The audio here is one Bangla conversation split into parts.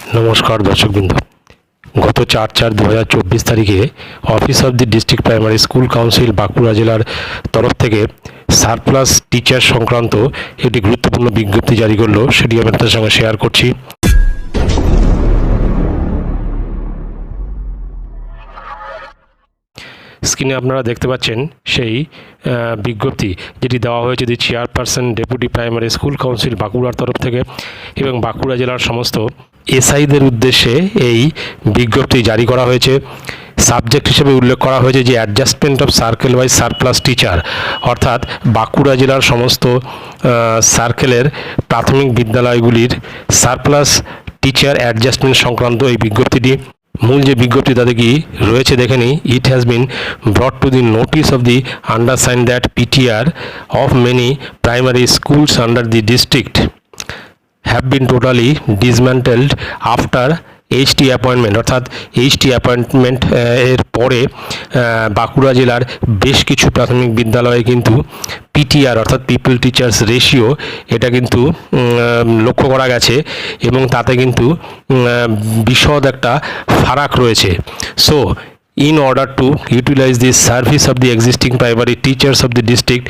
নমস্কার দর্শকবৃন্দ। গত চার চার দু তারিখে office of the district primary school council Bankura জেলার তরফ থেকে সারপ্লাস টিচার সংক্রান্ত একটি গুরুত্বপূর্ণ বিজ্ঞপ্তি জারি করল, সেটি আমি আপনাদের সঙ্গে শেয়ার করছি। স্ক্রিনে আপনারা দেখতে পাচ্ছেন সেই বিজ্ঞপ্তি, যেটি দেওয়া হয়েছে the chairperson deputy primary school council বাঁকুড়ার তরফ থেকে এবং বাঁকুড়া জেলার সমস্ত এসআইদের উদ্দেশ্যে এই বিজ্ঞপ্তি জারি করা হয়েছে। সাবজেক্ট হিসেবে উল্লেখ করা হয়েছে যে adjustment of circle wise surplus teacher অর্থাৎ বাঁকুড়া জেলার সমস্ত সার্কেলের প্রাথমিক বিদ্যালয়গুলির সারপ্লাস টিচার অ্যাডজাস্টমেন্ট সংক্রান্ত এই বিজ্ঞপ্তিটি। মূল যে বিজ্ঞপ্তি, তাতে কি রয়েছে দেখে নিই। It has been brought to the notice of the undersign that PTR of many primary schools under the district have been totally dismantled after HT appointment অর্থাৎ এইচটি অ্যাপয়েন্টমেন্ট এর পরে বাঁকুড়া জেলার বেশ কিছু প্রাথমিক বিদ্যালয়ে কিন্তু পিটিআর অর্থাৎ পিপল টিচার্স রেশিও এটা কিন্তু লক্ষ্য করা গেছে এবং তাতে কিন্তু বিশদ একটা ফারাক রয়েছে। So in order to utilize the service of the existing primary teachers of the district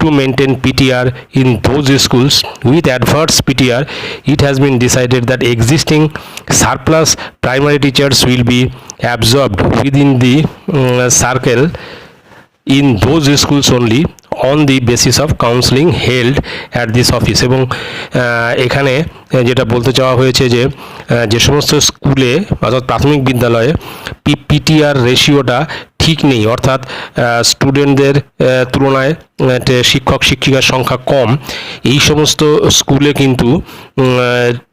to maintain PTR in those schools with adverse PTR, it has been decided that existing surplus primary teachers will be absorbed within the um, circle in those schools only on the basis of counselling held at this office এবং এখানে যেটা বলতে চাওয়া হয়েছে যে যে সমস্ত স্কুলে, অর্থাৎ প্রাথমিক বিদ্যালয়ে পিপিটিআর রেশিওটা ঠিক নেই। অর্থাৎ স্টুডেন্টদের তুলনায় শিক্ষক, শিক্ষিকার সংখ্যা কম, এই সমস্ত স্কুলে কিন্তু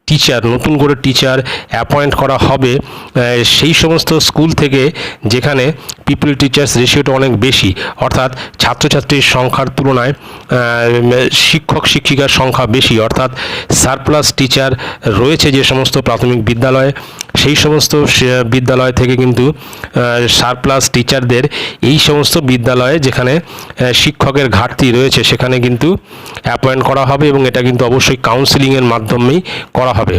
টিচার নতুন করে টিচার অ্যাপয়েন্ট করা হবে সেই সমস্ত স্কুল থেকে যেখানে পিপল টিচার্স রেশিওটা অনেক বেশি, অর্থাৎ ছাত্রছাত্রীর সংখ্যার তুলনায় শিক্ষক, শিক্ষিকার সংখ্যা বেশি, অর্থাৎ সারপ্লাস টিচার রয়েছে যে সমস্ত প্রাথমিক বিদ্যালয়ে, সেই সমস্ত বিদ্যালয় থেকে কিন্তু সারপ্লাস টিচারদের এই সমস্ত বিদ্যালয়ে যেখানে শিক্ষকের ঘাটতি রয়েছে, সেখানে কিন্তু অ্যাপয়েন্ট করা হবে এবং এটা কিন্তু অবশ্যই কাউন্সিলিংয়ের মাধ্যমেই করা হবে।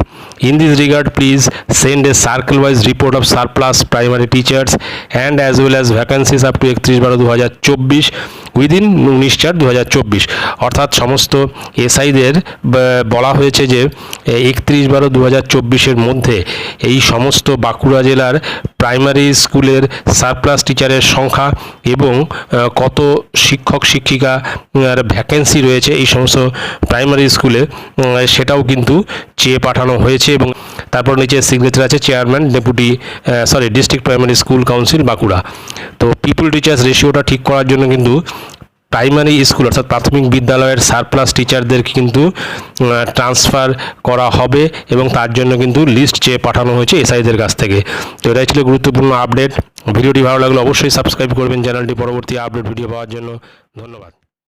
In this regard please send a circle wise report of surplus primary teachers and as well as vacancies up to একত্রিশ বারো দু হাজার চব্বিশ উইদিন উনিশ চার দু হাজার চব্বিশ। অর্থাৎ সমস্ত এসআইদের বলা হয়েছে যে, একত্রিশ বারো দু হাজার চব্বিশের মধ্যে এই সমস্ত বাঁকুড়া জেলার প্রাইমারি স্কুলের সারপ্লাস টিচারের সংখ্যা এবং কত শিক্ষক, শিক্ষিকা ভ্যাকেন্সি রয়েছে এই সমস্ত প্রাইমারি স্কুলে সেটাও কিন্তু চেয়ে পাঠানো হয়েছে এবং তারপর নিচে সিগনেচার আছে chairman deputy sorry district primary school council Bankura. তো পিপল টিচার্স রেশিওটা ঠিক করার জন্য কিন্তু প্রাইমারি স্কুল অর্থাৎ প্রাথমিক বিদ্যালয়ের সারপ্লাস টিচারদেরকে কিন্তু ট্রান্সফার করা হবে এবং তার জন্য কিন্তু লিস্ট চেয়ে পাঠানো হয়েছে এসআইদের কাছ থেকে। তো এটাই ছিল গুরুত্বপূর্ণ আপডেট ভিডিওটি ভালো লাগলে অবশ্যই সাবস্ক্রাইব করবেন। চ্যানেলটি পরবর্তী আপডেট ভিডিও পাওয়ার জন্য ধন্যবাদ।